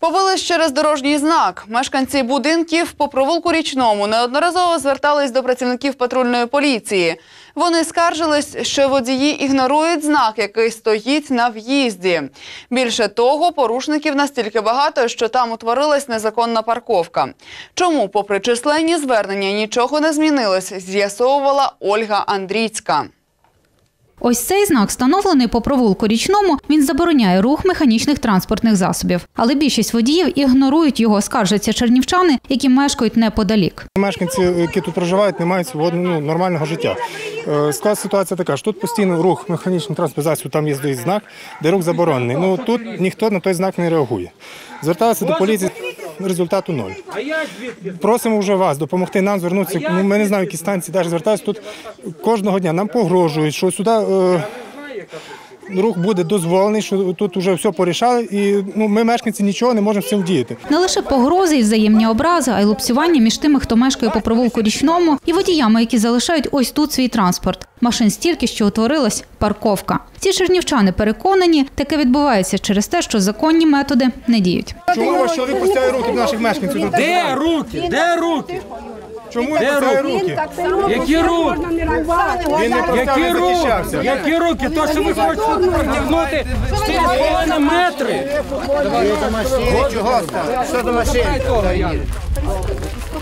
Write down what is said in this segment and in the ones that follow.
Повелись через дорожній знак. Мешканці будинків по провулку річному неодноразово звертались до працівників патрульної поліції. Вони скаржились, що водії ігнорують знак, який стоїть на в'їзді. Більше того, порушників настільки багато, що там утворилась незаконна парковка. Чому, попри численні звернення, нічого не змінилось, з'ясовувала Ольга Андрійська. Ось цей знак, встановлений по провулку річному, він забороняє рух механічних транспортних засобів. Але більшість водіїв ігнорують його, скаржаться чернівчани, які мешкають неподалік. Мешканці, які тут проживають, не мають свого ну, нормального життя. Е, Склад ситуація така, що тут постійно рух механічний транспорт засобів, там є знак, де рух заборонений. Ну тут ніхто на той знак не реагує. Зверталися до поліції, результату ноль. Просимо вже вас допомогти нам звернутися. Ну, ми не знаємо, які станції навіть звертаюся. Тут кожного дня нам погрожують, що сюди. Е, Рух буде дозволений, що тут вже все порішали, і ну ми, мешканці, нічого не можемо з цим діяти. Не лише погрози і взаємні образи, а й лупцювання між тими, хто мешкає по провулку річному, і водіями, які залишають ось тут свій транспорт. Машин стільки, що утворилась парковка. Ці чернівчани переконані, таке відбувається через те, що законні методи не діють. Чому ваш чоловік постійно руки до наших мешканців? Де руки? Де руки? Чому він руки? Які руки? Він не Які руки? захищався. Які руки? То, що ви хочете протягнути 4,5 метри.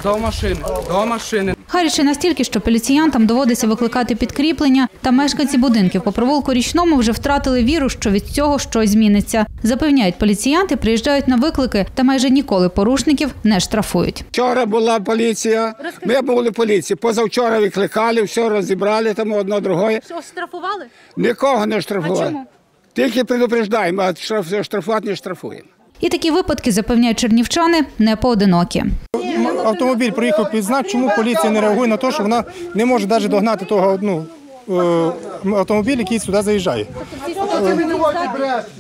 До машини. До машини. Гаряче настільки, що поліціянтам доводиться викликати підкріплення, та мешканці будинків по провулку річному вже втратили віру, що від цього щось зміниться. Запевняють, поліціянти приїжджають на виклики та майже ніколи порушників не штрафують. Вчора була поліція. Ми були в поліції. Позавчора викликали, все розібрали там одно друге. Що штрафували? Нікого не штрафували. А чому? Тільки предупреждаємо, а штраф- штрафувати не штрафуємо. І такі випадки запевняють чернівчани не поодинокі. Автомобіль приїхав під знак, чому поліція не реагує на те, що вона не може навіть догнати того ну, е, автомобіль, який сюди заїжджає.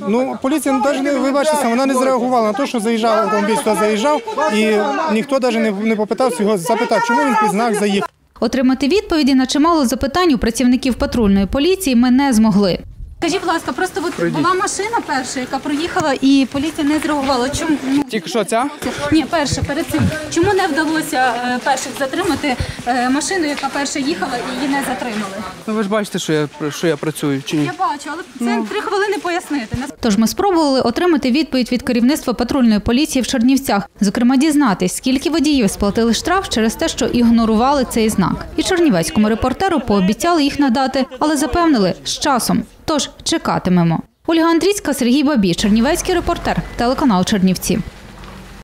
Ну, поліція навіть не ви бачите, сам, вона не зреагувала на те, що заїжджав автомобіль сюди заїжджав, і ніхто навіть не, не попитався його запитати, чому він під знак заїхав. Отримати відповіді на чимало запитань у працівників патрульної поліції ми не змогли. Скажіть, будь ласка, просто от була машина перша, яка проїхала, і поліція не зреагувала. Чому ну, Тільки що ця? ні, перша перед цим чому не вдалося е, перших затримати е, машину, яка перша їхала, і її не затримали? Ну ви ж бачите, що я, що я працюю чи ні? Я бачу, але це три хвилини пояснити. Тож ми спробували отримати відповідь від керівництва патрульної поліції в Чернівцях. Зокрема, дізнатись, скільки водіїв сплатили штраф через те, що ігнорували цей знак. І чернівецькому репортеру пообіцяли їх надати, але запевнили з часом. Тож чекатимемо. Ольга Андрійська, Сергій Бабій, Чернівецький репортер, телеканал Чернівці.